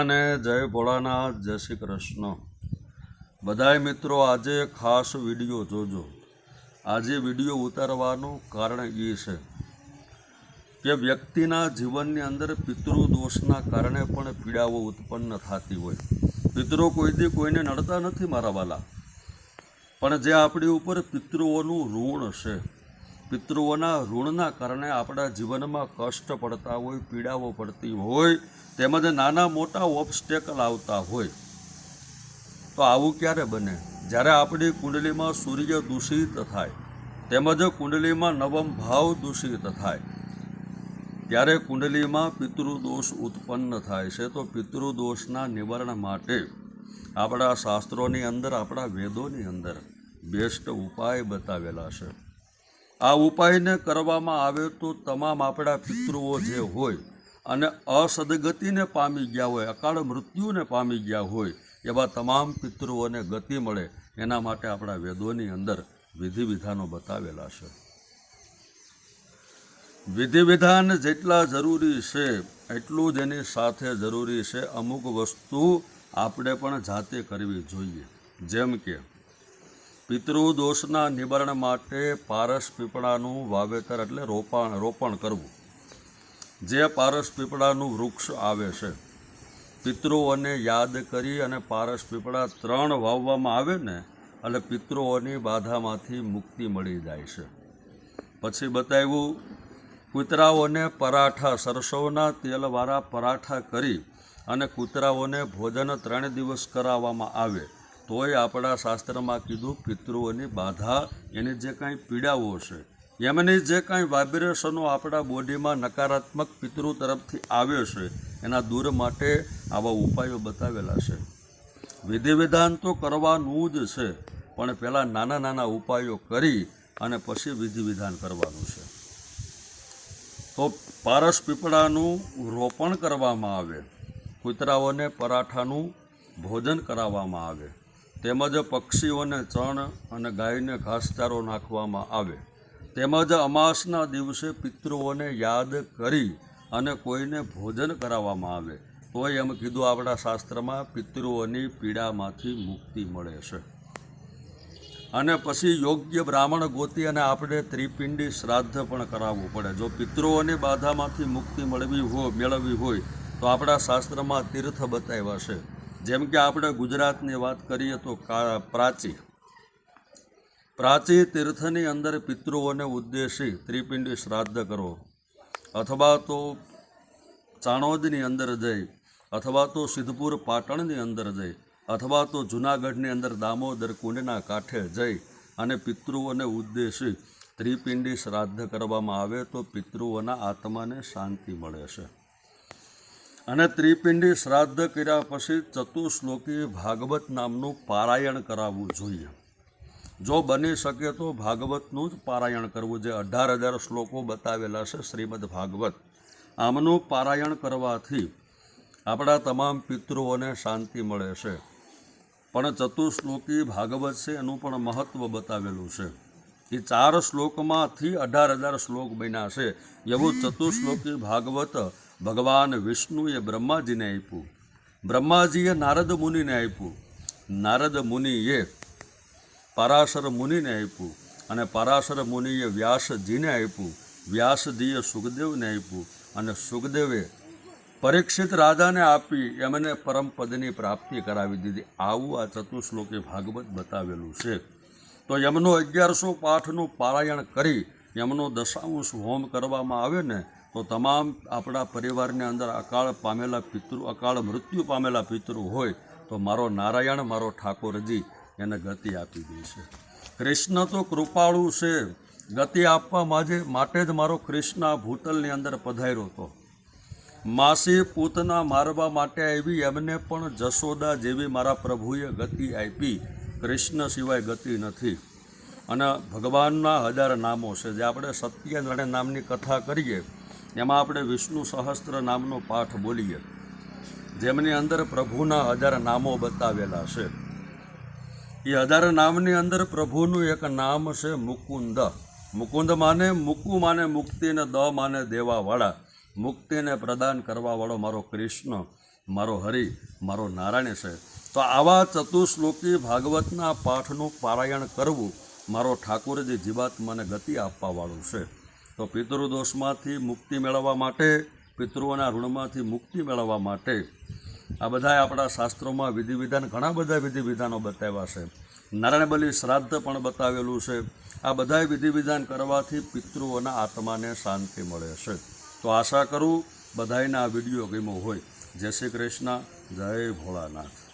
અને જય ભોળાનાથ, જય શ્રી કૃષ્ણ. બધાય મિત્રો, આજે ખાસ વીડિયો જોજો. આજે વીડિયો ઉતારવાનું કારણ એ છે કે વ્યક્તિના જીવનની અંદર પિતૃદોષના કારણે પણ પીડાઓ ઉત્પન્ન થતી હોય. પિતૃ કોઈથી કોઈને નડતા નથી મારા વાલા. પણ જે આપણી ઉપર પિતૃઓનું ઋણ છે પિતૃઓના ઋણના કારણે આપણા જીવનમાં કષ્ટ પડતા હોય, પીડાઓ પડતી હોય, તેમજ નાના મોટા ઓબસ્ટેકલ આવતા હોય. તો આવું ક્યારે બને? જ્યારે આપણી કુંડલીમાં સૂર્ય દૂષિત થાય, તેમજ કુંડલીમાં નવમ ભાવ દૂષિત થાય, ત્યારે કુંડલીમાં પિતૃદોષ ઉત્પન્ન થાય છે. તો પિતૃદોષના નિવારણ માટે આપણા શાસ્ત્રોની અંદર, આપણા વેદોની અંદર બેસ્ટ ઉપાય બતાવેલા છે. આ ઉપાયને કરવામાં આવે તો તમામ આપણા પિતૃઓ જે હોય અને અસદગતિને પામી ગયા હોય, અકાળ મૃત્યુને પામી ગયા હોય, એવા તમામ પિતૃઓને ગતિ મળે એના માટે આપણા વેદોની અંદર વિધિ વિધાનો બતાવેલા છે. વિધિ વિધાન જેટલા જરૂરી છે, એટલું જ એની સાથે જરૂરી છે. અમુક વસ્તુ આપણે પણ જાતે કરવી જોઈએ. જેમ કે પિતૃદોષના નિવારણ માટે પારસ પીપળાનું વાવેતર એટલે રોપાણ, રોપણ કરવું. જે પારસ પીપળાનું વૃક્ષ આવે છે, પિતૃઓને યાદ કરી અને પારસ પીપળા ત્રણ વાવવામાં આવે ને, એટલે પિતૃઓની બાધામાંથી મુક્તિ મળી જાય છે. પછી બતાવ્યું, કૂતરાઓને પરાઠા, સરસવના તેલવાળા પરાઠા કરી અને કૂતરાઓને ભોજન ત્રણ દિવસ કરાવવામાં આવે. તોય આપણા શાસ્ત્રમાં કીધું પિતૃઓની બાધા એની જે કાંઈ પીડાઓ છે, એમની જે કાંઈ વાઇબ્રેશનો આપણા બોડીમાં નકારાત્મક પિતૃ તરફથી આવે છે, એના દૂર માટે આવા ઉપાયો બતાવેલા છે. વિધિ વિધાન તો કરવાનું જ છે, પણ પહેલાં નાના નાના ઉપાયો કરી અને પછી વિધિ વિધાન કરવાનું છે. તો પારસ પીપળાનું રોપણ કરવામાં આવે, કૂતરાઓને પરાઠાનું ભોજન કરાવવામાં આવે. તેમજ પક્ષીઓને ચણ અને ગાયને ઘાસચારો નાખવામાં આવે. તેમજ અમાસના દિવસે પિતૃઓને યાદ કરી અને કોઈને ભોજન કરાવવામાં આવે. તોય એમ કીધું આપણા શાસ્ત્રમાં, પિતૃઓની પીડામાંથી મુક્તિ મળે છે. અને પછી યોગ્ય બ્રાહ્મણ ગોતી અને આપણે ત્રિપિંડી શ્રાદ્ધ પણ કરાવવું પડે. જો પિતૃઓની બાધામાંથી મુક્તિ મળવી હોય મેળવવી હોય, તો આપણા શાસ્ત્રમાં તીર્થ બતાવ્યા છે. જેમ કે આપણે ગુજરાતની વાત કરીએ તો પ્રાચી. પ્રાચી તીર્થની અંદર પિતૃઓને ઉદ્દેશી ત્રિપિંડી શ્રાદ્ધ કરો અથવા તો ચાણોદની અંદર જઈ, અથવા તો સિદ્ધપુર પાટણની અંદર જઈ, અથવા તો જૂનાગઢની અંદર દામોદર કુંડના કાંઠે જઈ અને પિતૃઓને ઉદ્દેશી ત્રિપિંડી શ્રાદ્ધ કરવામાં આવે તો પિતૃઓના આત્માને શાંતિ મળે છે. અને ત્રિપિંડી શ્રાદ્ધ કર્યા પછી ચતુશ્લોકી ભાગવત નામનું પારાયણ કરાવવું જોઈએ. જો બની શકે તો ભાગવતનું જ પારાયણ કરવું જે અઢાર હજાર શ્લોકો બતાવેલા છે શ્રીમદ ભાગવત. આમનું પારાયણ કરવાથી આપણા તમામ પિતૃઓને શાંતિ મળે છે. પણ ચતુશ્લોકી ભાગવત છે એનું પણ મહત્ત્વ બતાવેલું છે. એ ચાર શ્લોકમાંથી અઢાર હજાર શ્લોક બન્યા છે. એવું ચતુશ્લોકી ભાગવત ભગવાન વિષ્ણુએ બ્રહ્માજીને આપ્યું. બ્રહ્માજીએ નારદ મુનિને આપ્યું. નારદ મુનિએ પરાશર મુનિને આપ્યું અને પરાશર મુનિએ વ્યાસજીને આપ્યું. વ્યાસજીએ સુખદેવને આપ્યું અને સુખદેવે પરીક્ષિત રાજાને આપી એમને પરમપદની પ્રાપ્તિ કરાવી દીધી. આવું આ ચતુશ્લોકી ભાગવત બતાવેલું છે. તો એમનો અગિયારસો પાઠનું પારાયણ કરી એમનો દશાંશ હોમ કરવામાં આવે ને તો તમામ આપણા પરિવારની અંદર અકાળ પામેલા પિતૃ, અકાળ મૃત્યુ પામેલા પિતૃ હોય તો મારો નારાયણ, મારો ઠાકોરજી એને ગતિ આપી દે છે. કૃષ્ણ તો કૃપાળુ છે. ગતિ આપવા માજે, માટે જ મારો કૃષ્ણ ભૂતલની અંદર પધાર્યો હતો. માસી પૂતના મારવા માટે આવી એમને પણ જશોદા જેવી મારા પ્રભુએ ગતિ આપી. કૃષ્ણ સિવાય ગતિ નથી. અને ભગવાનના હજાર નામો છે. જે આપણે સત્યનારાયણ નામની કથા કરીએ એમાં આપણે વિષ્ણુ સહસ્ત્ર નામનો પાઠ બોલીએ. જેમની અંદર પ્રભુના હજાર નામો બતાવેલા છે. એ હજાર નામની અંદર પ્રભુનું એક નામ છે મુકુંદ. મુકુંદ માને મુકુ માને મુક્તિને દ માને દેવાવાળા. મુક્તિને પ્રદાન કરવાવાળો મારો કૃષ્ણ, મારો હરિ, મારો નારાયણ છે. તો આવા ચતુશ્લોકી ભાગવતના પાઠનું પારાયણ કરવું મારો ઠાકોરજી જીવાત્માને ગતિ આપવાવાળું છે. તો પિતૃદોષમાંથી મુક્તિ મેળવવા માટે, પિતૃઓના ઋણમાંથી મુક્તિ મેળવવા માટે આ બધા આપણા શાસ્ત્રોમાં વિધિ વિધાન ઘણા બધા વિધિ વિધાનો બતાવ્યા છે. નારાયણ બલિ શ્રાદ્ધ પણ બતાવેલું છે. આ બધાય વિધિ વિધાન કરવાથી પિતૃઓના આત્માને શાંતિ મળે છે. તો આશા કરું, બધાયને આ વીડિયો ગમ્યો હોય. જય શ્રી કૃષ્ણ, જય ભોળાનાથ.